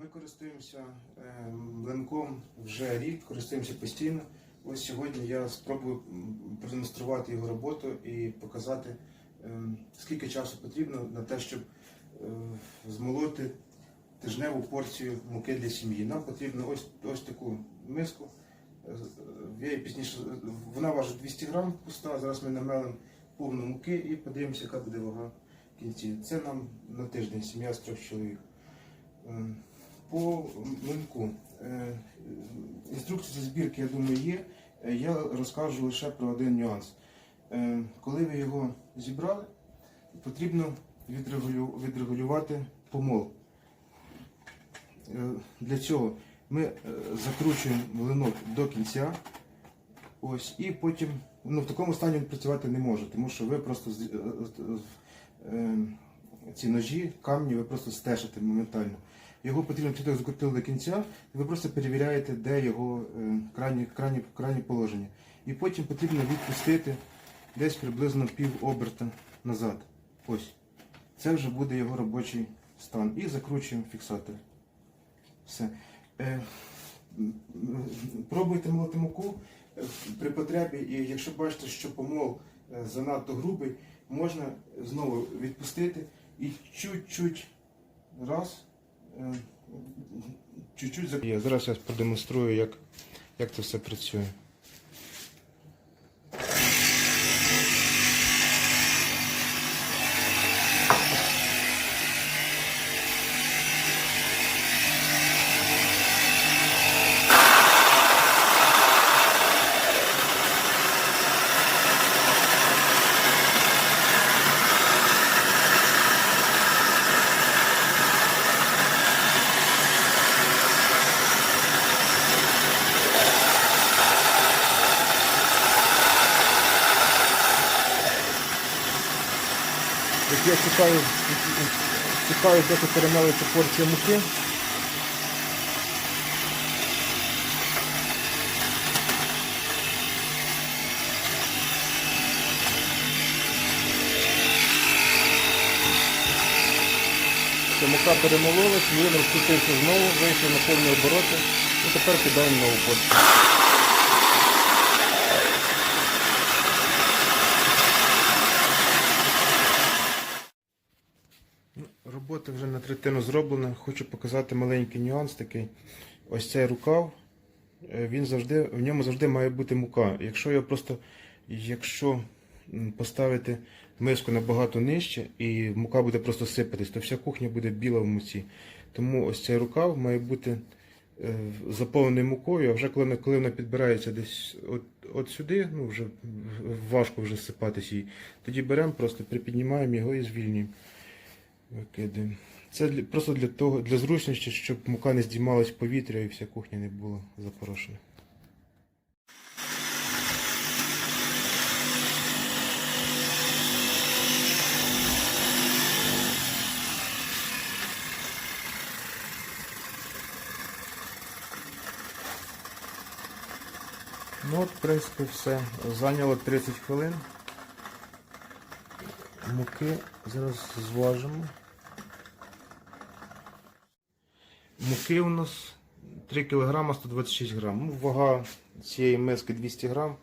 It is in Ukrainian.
Ми користуємося е, млинком вже рік, користуємося постійно. Ось сьогодні я спробую продемонструвати його роботу і показати, е, скільки часу потрібно на те, щоб е, змолоти тижневу порцію муки для сім'ї. Нам потрібно ось, ось таку миску. Я пізніше, вона важить 200 грам пуста. Зараз ми намелимо повну муки і подивимося, яка буде вага в кінці. Це нам на тиждень сім'я з трьох чоловік. По млинку. Е, Інструкція збірки, я думаю, є. Е, Я розкажу лише про один нюанс. Е, Коли ви його зібрали, потрібно відрегулювати помол. Для цього ми закручуємо млинок до кінця. Ось, і потім ну, в такому стані він працювати не може, тому що ви просто ці ножі, камні ви просто стежите моментально. Його потрібно чітко закрутили до кінця, і ви просто перевіряєте, де його е, крайні положення. І потім потрібно відпустити десь приблизно пів оберта назад. Ось. Це вже буде його робочий стан. І закручуємо фіксатор. Все. Е, пробуйте молоти муку е, при потребі, і якщо бачите, що помол занадто грубий, можна знову відпустити і чуть-чуть раз. Е, Чуть-чуть Зараз я продемонструю, як, як це все працює. Як я чекаю, чекаю, доки перемелиться порція муки. Мука перемололась, він розкрутився знову, вийшов на повні обороти. І тепер кидаємо нову порцію. Ну, Робота вже на третину зроблена. Хочу показати маленький нюанс такий. Ось цей рукав, е, він завжди, в ньому завжди має бути мука. Якщо його просто, якщо поставити миску набагато нижче і мука буде просто сипатись, то вся кухня буде біла в муці. Тому ось цей рукав має бути е, заповнений мукою, а вже коли, вона- коли вона підбирається десь от, от сюди, ну вже важко вже сипатись їй, тоді беремо, просто припіднімаємо його і звільнюємо. Викидаємо. Це для, просто для того, для зручності, щоб мука не здіймалась в повітря і вся кухня не була запорошена. Ну от, в принципі, все. Зайняло 30 хвилин. Муки зараз зважимо. Муки у нас 3 кг 126 грам. Ну, вага цієї миски 200 грам.